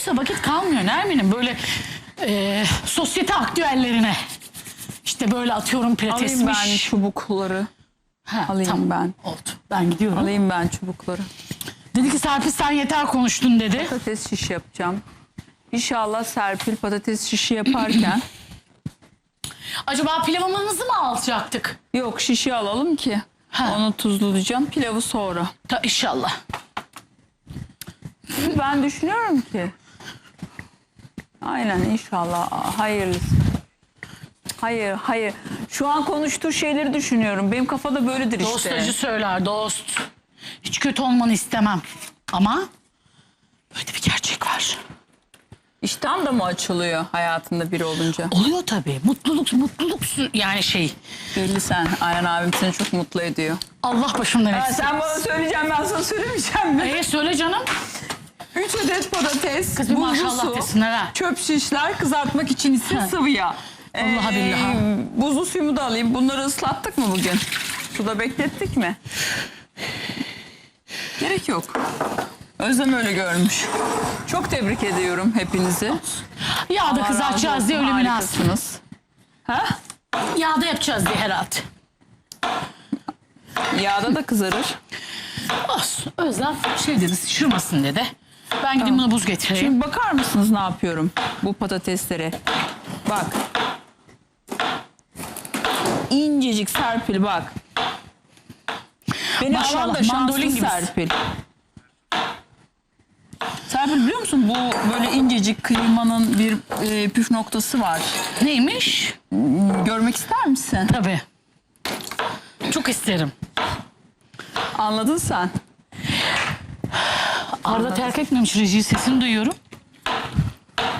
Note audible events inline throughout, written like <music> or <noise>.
olduysa vakit kalmıyor Nermin'im böyle e, sosyete aktüellerine. İşte böyle atıyorum Alayım pilatesmiş. ben çubukları. Ha, alayım tamam. ben. Oldu. Ben gidiyorum. Alayım ben çubukları. Dedi ki Serpil sen yeter konuştun dedi. Patates şiş yapacağım. İnşallah Serpil patates şişi yaparken <clears throat> Acaba pilavımızı mı alacaktık? yok şişi alalım ki Ha. onu tuzlayacağım pilavı sonra. Ta, inşallah. Ben düşünüyorum ki aynen inşallah hayırlısı. Hayır hayır şu an konuştuğu şeyleri düşünüyorum. Benim kafada böyledir işte. Dost acı söyler dost. Hiç kötü olmanı istemem. Ama böyle bir gerçek var. İştahın da mı açılıyor hayatında biri olunca? Oluyor tabii. Mutluluk, mutluluk sü- yani şey. Belli sen. Aynen abim seni çok mutlu ediyor. Allah başımdan Ha, etsin. sen bana söyleyeceğim ben sana söylemeyeceğim mi? Ee, söyle canım. 3 adet patates, Kız bir buzlu maşallah su, desinler ha. çöp şişler kızartmak için ise sıvı yağ. Vallahi Ee, billahi. Buzlu suyumu da alayım. Bunları ıslattık mı bugün? Suda beklettik mi? Gerek yok. Özlem öyle görmüş. Çok tebrik ediyorum hepinizi. Yağda Allah kızartacağız diye öyle münasip. harikasınız. Ha? Yağda yapacağız diye herhalde. Yağda da kızarır. Olsun. Özlem şey dedi şişirmesin dedi. Ben gideyim buna buz getireyim. Şimdi bakar mısınız ne yapıyorum bu patateslere? Bak. İncecik Serpil bak. Beni Maşallah, alan da şanslı mandolin gibisin. Serpil. Serpil biliyor musun bu böyle incecik kıymanın bir e, püf noktası var. Neymiş? Görmek ister misin? Tabii. Çok isterim. Anladın sen. Arda terk etmemiş reji sesini duyuyorum.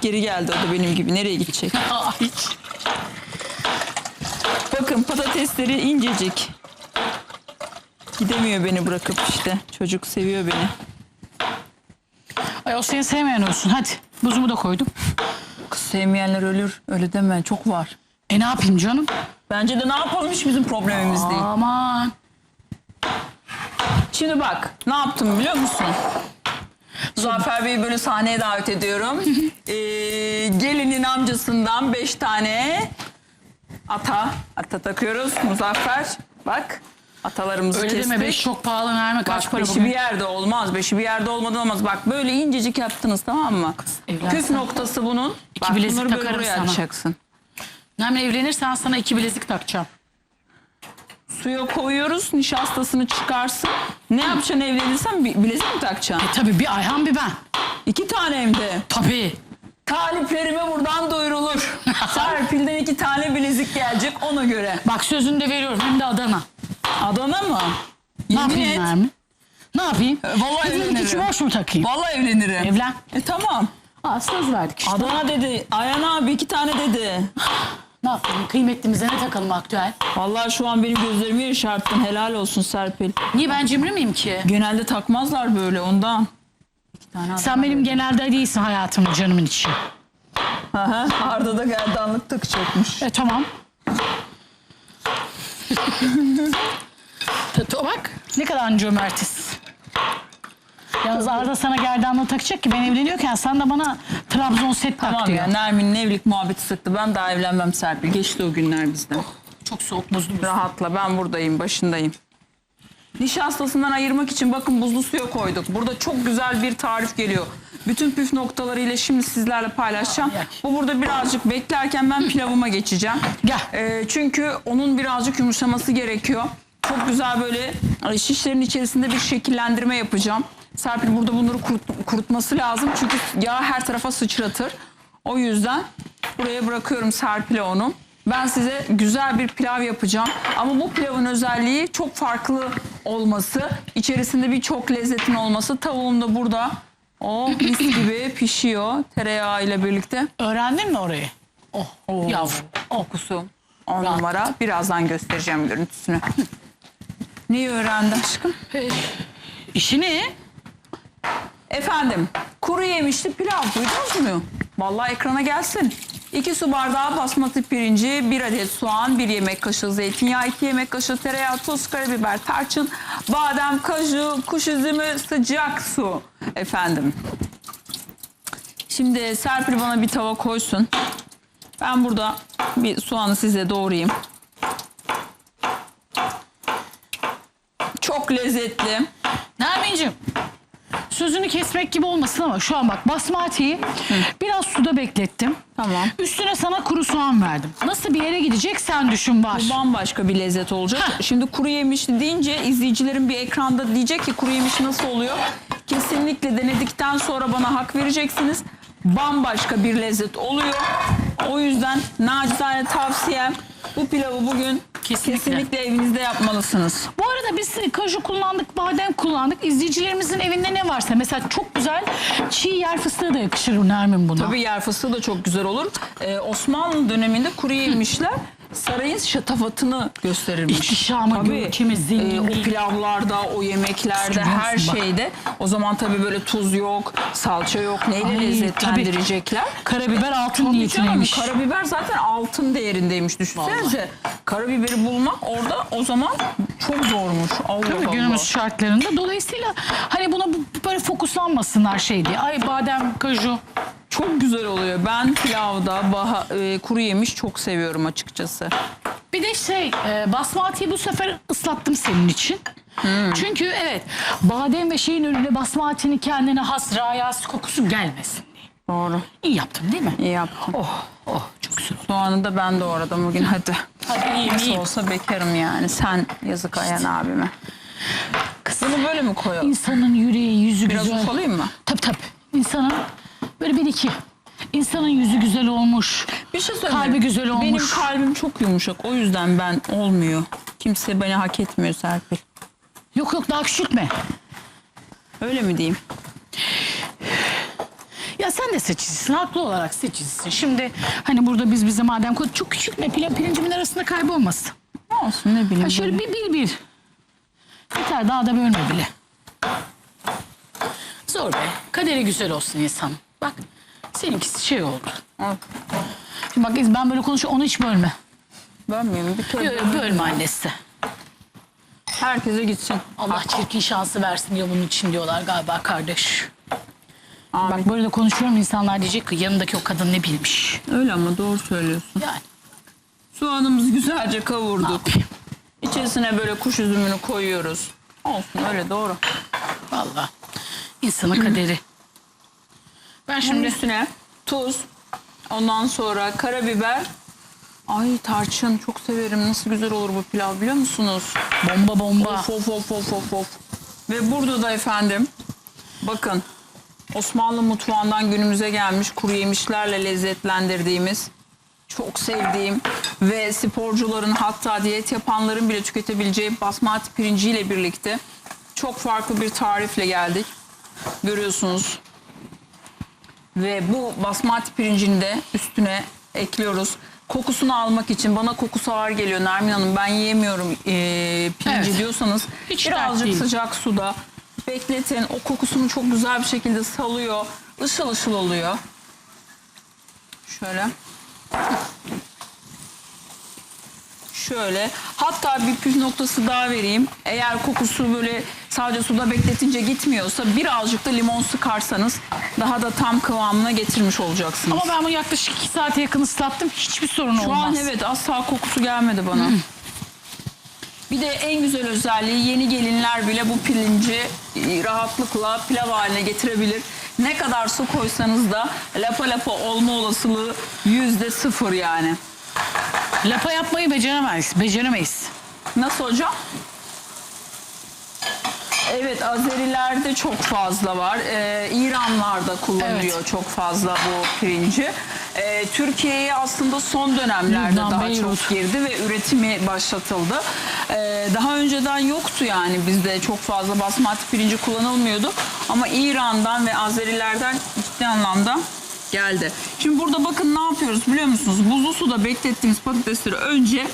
Geri geldi o da benim gibi. Nereye gidecek? <laughs> Aa, hiç. Bakın patatesleri incecik. Gidemiyor beni bırakıp işte. Çocuk seviyor beni. Ay o seni sevmeyen olsun. Hadi buzumu da koydum. Kız sevmeyenler ölür. Öyle deme. Çok var. E ne yapayım canım? Bence de ne yapalım hiç bizim problemimiz değil. Aman. Şimdi bak ne yaptım biliyor musun? Zafer Bey'i böyle sahneye davet ediyorum. <laughs> ee, gelinin amcasından beş tane ata. Ata takıyoruz. Muzaffer bak atalarımızı Öyle kestik. deme beş çok pahalı verme kaç Bak para beşi bugün? bir yerde olmaz. Beşi bir yerde olmadan olmaz. Bak böyle incecik yaptınız tamam mı? evlensen. Püf noktası bunun. İki Bak bilezik bunları böyle takarım buraya sana. açacaksın. Nermin evlenirsen sana iki bilezik takacağım. Suya koyuyoruz nişastasını çıkarsın. Ne yapacaksın evlenirsen bilezik mi takacaksın? E tabii bir Ayhan bir ben. İki tane hem de. Tabii. Taliplerime buradan duyurulur. <laughs> Serpil'den iki tane bilezik gelecek ona göre. Bak sözünü de veriyorum hem de Adana. Adana mı? Ne Yemin yapayım et. Nermin? Ne yapayım? E, vallahi Hediyelik evlenirim. içi boş mu takayım? Vallahi evlenirim. Evlen. E tamam. Aa söz verdik işte. Adana dedi. Ayhan abi iki tane dedi. <laughs> Ne yapalım? Kıymetlimize ne takalım aktüel? Vallahi şu an benim gözlerimi yaşarttın. Helal olsun Serpil. Niye ben cimri miyim ki? Genelde takmazlar böyle ondan. İki tane Sen benim genelde değilsin hayatımın canımın içi. Hı. Arda da gerdanlık takacakmış. E tamam. <laughs> T- Bak ne kadar cömertiz. Yalnız Arda sana gerdanlığı takacak ki ben evleniyorken sen de bana Trabzon set tak Tamam diyor. ya Nermin'in evlilik muhabbeti sıktı. Ben daha evlenmem Serpil. Geçti o günler bizden. Çok soğuk buzlu buzlu. Rahatla ben buradayım başındayım. Nişastasından ayırmak için bakın buzlu suya koyduk. Burada çok güzel bir tarif geliyor. Bütün püf noktalarıyla şimdi sizlerle paylaşacağım. Ay, ay. Bu burada birazcık beklerken ben pilavıma geçeceğim. Gel. Ee, çünkü onun birazcık yumuşaması gerekiyor. Çok güzel böyle şişlerin içerisinde bir şekillendirme yapacağım. Serpil burada bunları kurut- kurutması lazım. Çünkü yağ her tarafa sıçratır. O yüzden buraya bırakıyorum Serpil'e onu. Ben size güzel bir pilav yapacağım. Ama bu pilavın özelliği çok farklı olması. İçerisinde birçok lezzetin olması. Tavuğum da burada. O mis <clears throat> gibi pişiyor tereyağı ile birlikte. Öğrendin mi orayı? Oh, yavrum. Oh. Kokusu 10 numara. Birazdan göstereceğim görüntüsünü. Neyi öğrendi aşkım? İşini Efendim kuru yemişli pilav duydunuz mu? Vallahi ekrana gelsin. 2 su bardağı basmati pirinci, 1 adet soğan, 1 yemek kaşığı zeytinyağı, 2 yemek kaşığı tereyağı, tuz, karabiber, tarçın, badem, kaju, kuş üzümü, sıcak su. Efendim. Şimdi Serpil bana bir tava koysun. Ben burada bir soğanı size doğrayayım. Çok lezzetli. Nermin'cim sözünü kesmek gibi olmasın ama şu an bak basmatiyi biraz suda beklettim. Tamam. Üstüne sana kuru soğan verdim. Nasıl bir yere gidecek sen düşün var. Bu bambaşka bir lezzet olacak. Heh. Şimdi kuru yemiş deyince izleyicilerin bir ekranda diyecek ki kuru yemiş nasıl oluyor? Kesinlikle denedikten sonra bana hak vereceksiniz. Bambaşka bir lezzet oluyor. O yüzden nacizane tavsiyem bu pilavı bugün Kesinlikle. kesinlikle evinizde yapmalısınız. Bu arada biz kaju kullandık, badem kullandık. İzleyicilerimizin evinde ne varsa mesela çok güzel çiğ yer fıstığı da yakışır Nermin buna. Tabii yer fıstığı da çok güzel olur. Ee, Osmanlı döneminde kuru yemişler sarayın şatafatını gösterirmiş. İhtişamı, Tabii, görkemi, zenginliği. o pilavlarda, o yemeklerde, her bak? şeyde. O zaman tabii böyle tuz yok, salça yok. Neyle Ay, lezzetlendirecekler? Karabiber altın Tabii canım, karabiber zaten altın değerindeymiş düşünsenize. Karabiberi bulmak orada o zaman çok zormuş. Allah Tabii Allah. günümüz şartlarında. Dolayısıyla hani buna bu- böyle fokuslanmasınlar şey diye. Ay badem, kaju. Çok güzel oluyor. Ben pilavda baha, e, kuru yemiş çok seviyorum açıkçası. Bir de şey e, basmatiyi bu sefer ıslattım senin için. Hmm. Çünkü evet badem ve şeyin önüne basmatinin kendine has rayası kokusu gelmesin diye. Doğru. İyi yaptım değil mi? İyi yaptın. Oh oh çok güzel. Soğanı da ben doğradım bugün hadi. Hadi iyiyim Nasıl iyiyim. olsa bekarım yani. Sen yazık Ayhan abime. Bunu böyle mi koyalım? İnsanın yüreği yüzü Biraz güzel. ufalayayım mı? Tabii tabii. İnsanın böyle bir iki. İnsanın yüzü güzel olmuş. Bir şey söyleyeyim. Kalbi güzel olmuş. Benim kalbim çok yumuşak. O yüzden ben olmuyor. Kimse beni hak etmiyor Serpil. Yok yok daha küçültme. Öyle mi diyeyim? Ya sen de seçicisin. Haklı olarak seçicisin. Şimdi hani burada biz bize madem koy çok küçültme. Pilav pirincimin arasında kaybolmasın. Ne olsun ne bileyim. Ha şöyle bir bir bir. Yeter daha da bölme bile. Zor be. Kaderi güzel olsun insan. Bak seninkisi şey oldu. Al. Şimdi bak ben böyle konuşuyorum onu hiç bölme. Bölmeyeyim. Bir kere Yok, bölme annesi. herkese gitsin. Allah çirkin şansı versin diyor bunun için diyorlar galiba kardeş. Amin. Bak böyle de konuşuyorum insanlar diyecek ki yanındaki o kadın ne bilmiş. Öyle ama doğru söylüyorsun. Yani Soğanımızı güzelce ne kavurduk. yapayım? İçerisine böyle kuş üzümünü koyuyoruz. Olsun öyle doğru. Valla insanın kaderi. Ben Şimdi şimdi üstüne tuz, ondan sonra karabiber. Ay tarçın çok severim. Nasıl güzel olur bu pilav biliyor musunuz? bomba bomba. Of of of of of of. Ve burada da efendim bakın Osmanlı mutfağından günümüze gelmiş kuru yemişlerle lezzetlendirdiğimiz çok sevdiğim ve sporcuların hatta diyet yapanların bile tüketebileceği basmati pirinciyle birlikte çok farklı bir tarifle geldik. Görüyorsunuz. Ve bu basmati pirincini de üstüne ekliyoruz. Kokusunu almak için bana kokusu ağır geliyor Nermin Hanım. Ben yiyemiyorum eee, pirinci Evet. diyorsanız Hiç dert birazcık değil. sıcak suda bekletin. O kokusunu çok güzel bir şekilde salıyor. Işıl ışıl oluyor. Şöyle. Şöyle. Hatta bir püf noktası daha vereyim. Eğer kokusu böyle sadece suda bekletince gitmiyorsa birazcık da limon sıkarsanız daha da tam kıvamına getirmiş olacaksınız. Ama ben bunu yaklaşık iki saate yakın ıslattım. Hiçbir sorun Şu olmaz. an evet asla kokusu gelmedi bana. Bir de en güzel özelliği yeni gelinler bile bu pirinci rahatlıkla pilav haline getirebilir. Ne kadar su koysanız da lapa lapa olma olasılığı yüzde sıfır yani. Lapa yapmayı beceremeyiz. Beceremeyiz. Nasıl hocam? Evet Azerilerde çok fazla var. Ee, İranlarda kullanılıyor Evet. çok fazla bu pirinci. Ee, Türkiye'ye aslında son dönemlerde Lübnan, daha Beyrut. çok girdi ve üretimi başlatıldı. Ee, daha önceden yoktu yani bizde çok fazla basmati pirinci kullanılmıyordu. Ama İran'dan ve Azerilerden ciddi anlamda geldi. Şimdi burada bakın ne yapıyoruz biliyor musunuz? Buzlu suda beklettiğimiz patatesleri önce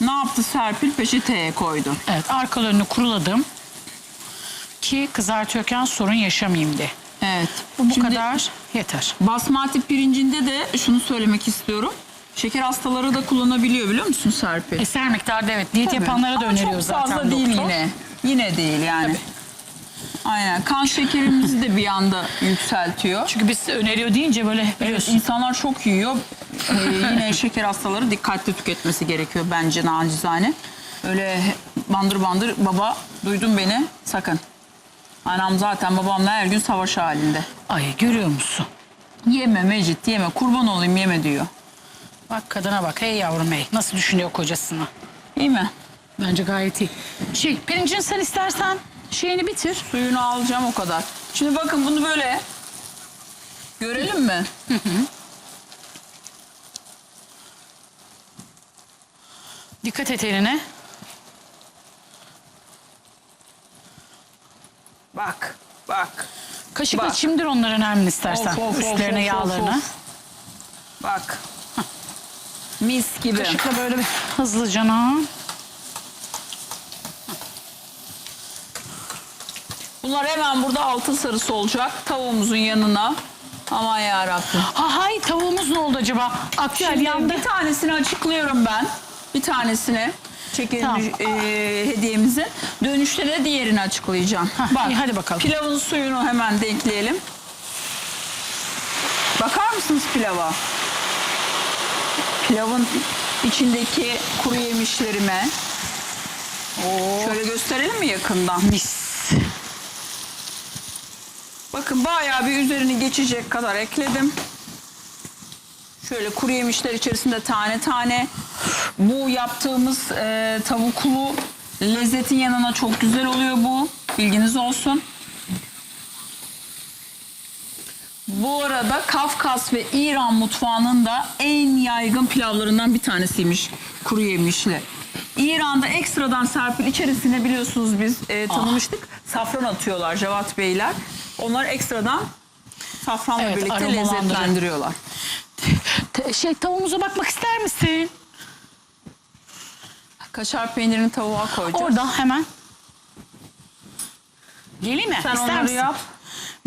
ne yaptı Serpil? Peçeteye koydu. Evet arkalarını kuruladım. Ki kızartıyorken sorun yaşamayayım diye. Evet. Bu bu Şimdi kadar yeter. Basmati pirincinde de şunu söylemek istiyorum. Şeker hastaları da kullanabiliyor biliyor musun Serpil? Eser miktarda evet. Diyet yapanlara da Ama öneriyor çok zaten fazla değil doktor. yine. Yine değil yani. Aynen. Kan şekerimizi de bir anda yükseltiyor. Çünkü biz öneriyor deyince böyle biliyorsun. İnsanlar çok yiyor. Ee, yine şeker hastaları dikkatli tüketmesi gerekiyor bence nacizane. Öyle bandır bandır baba duydun beni sakın. Anam zaten babamla her gün savaş halinde. Ay görüyor musun? Yeme Mecit yeme kurban olayım yeme diyor. Bak kadına bak hey yavrum hey. Nasıl düşünüyor kocasını? İyi mi? Bence gayet iyi. Şey pirincini sen istersen şeyini bitir. Suyunu alacağım o kadar. Şimdi bakın bunu böyle görelim mi? Dikkat et eline. Bak bak. Kaşıkla Bak. çimdir onların önemli istersen. Of, of, of, Üstlerine of, yağlarını. of, of. Bak. Mis gibi. Kaşıkla böyle bir hızlıca. Bunlar hemen burada altın sarısı olacak. Tavuğumuzun yanına. Aman yarabbim. Ha hay tavuğumuz ne oldu acaba? Şimdi yandı. bir tanesini açıklıyorum ben. Bir tanesini çekelim Tamam. e, hediyemizin. Dönüşte de diğerini açıklayacağım. Hah, iyi, hadi bakalım. Pilavın suyunu hemen denkleyelim. Bakar mısınız pilava? Pilavın içindeki kuru yemişlerime. Şöyle gösterelim mi yakından? Mis. Bakın bayağı bir üzerini geçecek kadar ekledim. Şöyle kuru yemişler içerisinde tane tane. Bu yaptığımız e, tavuklu lezzetin yanına çok güzel oluyor bu. Bilginiz olsun. Bu arada Kafkas ve İran mutfağının da en yaygın pilavlarından bir tanesiymiş kuru yemişli. İran'da ekstradan serpil içerisine biliyorsunuz biz e, tanımıştık. Safran atıyorlar Cevat Beyler. Onlar ekstradan safranla Evet, birlikte aromalandırıyor. lezzetlendiriyorlar. Te- Şey tavuğumuza bakmak ister misin? Kaşar peynirini tavuğa koyacağız. Orada hemen. Geleyim mi? Sen İster onları misin? yap.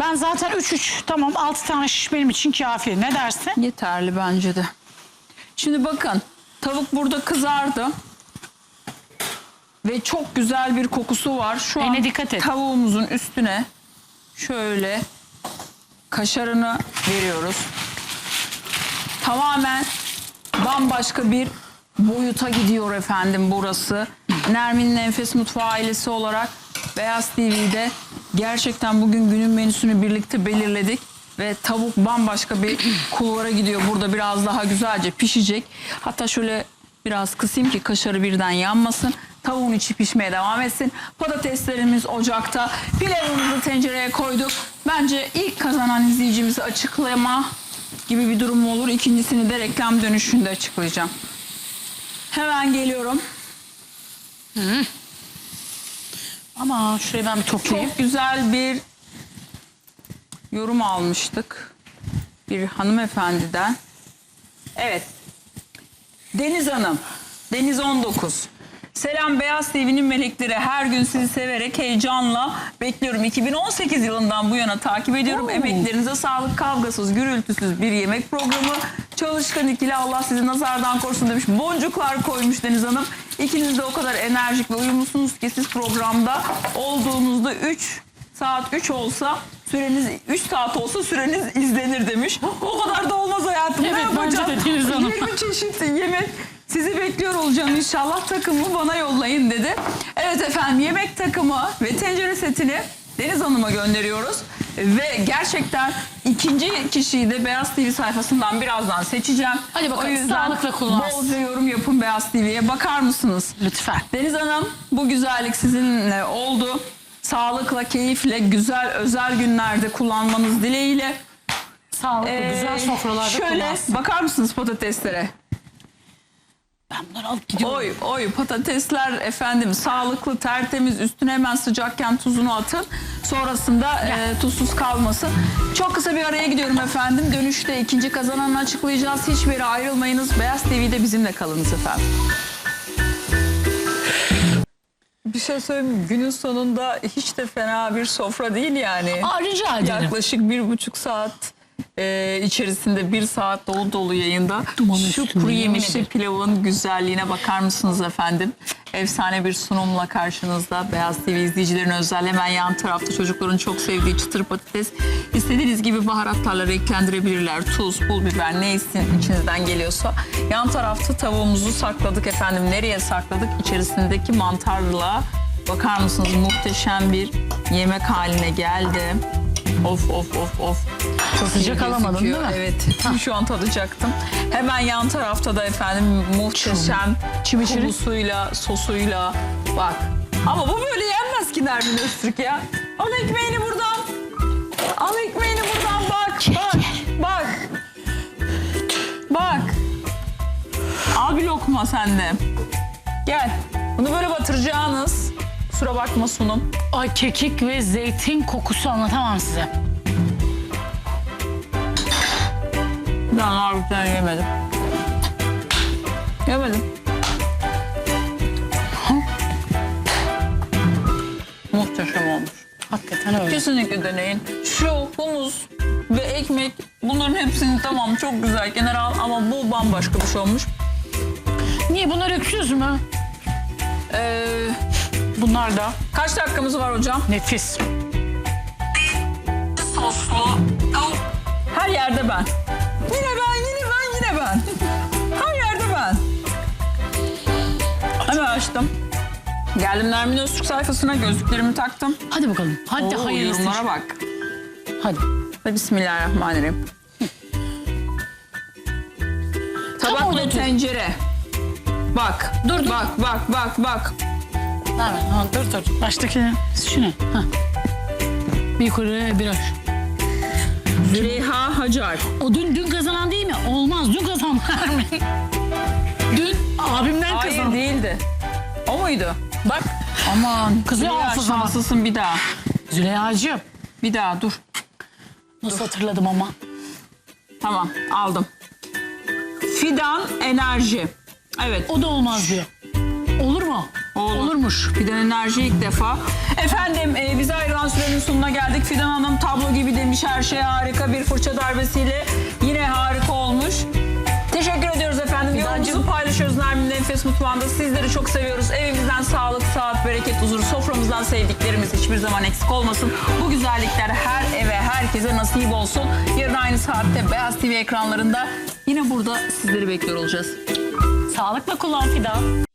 Ben zaten 3-3 tamam 6 tane şiş benim için kafi. Ne dersin? Yeterli bence de. Şimdi bakın tavuk burada kızardı. Ve çok güzel bir kokusu var. Şu an Eline dikkat et. tavuğumuzun üstüne şöyle kaşarını veriyoruz. Tamamen bambaşka bir boyuta gidiyor efendim burası. Nermin'in Enfes Mutfağı ailesi olarak Beyaz TV'de gerçekten bugün günün menüsünü birlikte belirledik. Ve tavuk bambaşka bir kulvara gidiyor. Burada biraz daha güzelce pişecek. Hatta şöyle biraz kısayım ki kaşarı birden yanmasın. Tavuğun içi pişmeye devam etsin. Patateslerimiz ocakta. Pilavımızı tencereye koyduk. Bence ilk kazanan izleyicimizi açıklama gibi bir durum olur. İkincisini de reklam dönüşünde açıklayacağım. Hemen geliyorum. Ama şurayı ben bir toplayayım. Çok güzel bir yorum almıştık. Bir hanımefendiden. Evet. Deniz Hanım. Deniz 19. Selam Beyaz TV'nin melekleri. Her gün sizi severek heyecanla bekliyorum. 2018 yılından bu yana takip ediyorum. Oo. Emeklerinize sağlık, kavgasız, gürültüsüz bir yemek programı. Çalışkan ikili Allah sizi nazardan korusun demiş. Boncuklar koymuş Deniz Hanım. İkiniz de o kadar enerjik ve uyumlusunuz ki siz programda olduğunuzda 3 saat 3 olsa süreniz 3 saat olsa süreniz izlenir demiş. O kadar da olmaz hayatım. Ne Evet, bence yapacağım? de Deniz Hanım. 20 çeşit yemek sizi bekliyor olacağım inşallah takımı bana yollayın dedi. Evet efendim yemek takımı ve tencere setini Deniz Hanım'a gönderiyoruz. Ve gerçekten ikinci kişiyi de Beyaz TV sayfasından birazdan seçeceğim. Hadi bakalım, O yüzden sağlıkla kullansın. Bolca yorum yapın Beyaz TV'ye. Bakar mısınız? Lütfen. Deniz Hanım bu güzellik sizinle oldu. Sağlıkla, keyifle, güzel, özel günlerde kullanmanız dileğiyle. Sağlıklı Ee, güzel sofralarda Şöyle kullansın. bakar mısınız patateslere? Ben bunları alıp gidiyorum. Oy oy patatesler efendim sağlıklı tertemiz üstüne hemen sıcakken tuzunu atın. Sonrasında e, tuzsuz kalmasın. Çok kısa bir araya gidiyorum efendim. Dönüşte ikinci kazananı açıklayacağız. Hiçbir yere ayrılmayınız. Beyaz TV'de bizimle kalınız efendim. Bir şey söyleyeyim mi? Günün sonunda hiç de fena bir sofra değil yani. Aa, rica ederim. Yaklaşık bir buçuk saat e, içerisinde bir saat dolu dolu yayında. Dumanın Şu kuru yemişli pilavın güzelliğine bakar mısınız efendim? Efsane bir sunumla karşınızda. Beyaz TV izleyicilerin özel hemen yan tarafta çocukların çok sevdiği çıtır patates. İstediğiniz gibi baharatlarla renklendirebilirler. Tuz, pul biber ne içinizden geliyorsa. Yan tarafta tavuğumuzu sakladık efendim. Nereye sakladık? İçerisindeki mantarla bakar mısınız muhteşem bir yemek haline geldi. Of of of of. Çok Sıcak alamadın değil mi? Evet. Şu an tadacaktım. Hemen yan tarafta da efendim muhteşem Çimiçiri. kumusuyla, sosuyla. Bak. Ama bu böyle yenmez ki Nermin Öztürk ya. Al ekmeğini buradan. Al ekmeğini buradan bak. Bak. Bak. Bak. Al bir lokma sen de. Gel. Bunu böyle batıracağınız. Kusura bakma sunum. Ay kekik ve zeytin kokusu anlatamam size. Ben harbiden yemedim. Yemedim. Muhteşem olmuş. Hakikaten öyle. Kesinlikle deneyin. Şu humus ve ekmek bunların hepsini tamam çok güzel general ama bu bambaşka bir şey olmuş. Niye bunlar öksüz mü? Ee, Bunlar da kaç dakikamız var hocam? nefis. Soslu. Her yerde ben. Yine ben, yine ben, yine ben. <laughs> Her yerde ben. Hemen açtım. Geldim Nermin Öztürk sayfasına gözlüklerimi taktım. Hadi bakalım. Hadi Oo, hayırlısı. yorumlara bak. Hadi. Ve Bismillahirrahmanirrahim. Tabak Tam ve tencere. Bak. Dur, dur. Bak bak bak bak. Ha, dur dur. Baştaki şu ne? Ha. Bir yukarı bir aşağı. Züleyha Hacar. O dün dün kazanan değil mi? Olmaz. Dün kazandı Ermin. dün abimden Hayır kazandı. değildi. O muydu? Bak Aman. Kızıyor Züleyha hafızama. şanslısın bir daha. Züleyha'cığım. Bir daha dur. Nasıl hatırladım ama. Tamam aldım. Fidan Enerji. Evet. O da olmaz diyor. Olur mu? Olur. Olurmuş. Fidan Enerji ilk defa. Efendim e, bize ayrılan sürenin sonuna geldik. Fidan Hanım tablo gibi demiş her şey harika bir fırça darbesiyle. Yine harika olmuş. Teşekkür ediyoruz efendim. Fidancığım. Yorumunuzu paylaşıyoruz Nermin Nefes Mutfağı'nda. Sizleri çok seviyoruz. Evimizden sağlık, saat, bereket, huzur, soframızdan sevdiklerimiz hiçbir zaman eksik olmasın. Bu güzellikler her eve, herkese nasip olsun. Yarın aynı saatte Beyaz TV ekranlarında yine burada sizleri bekliyor olacağız. Sağlıkla kullan Fidan.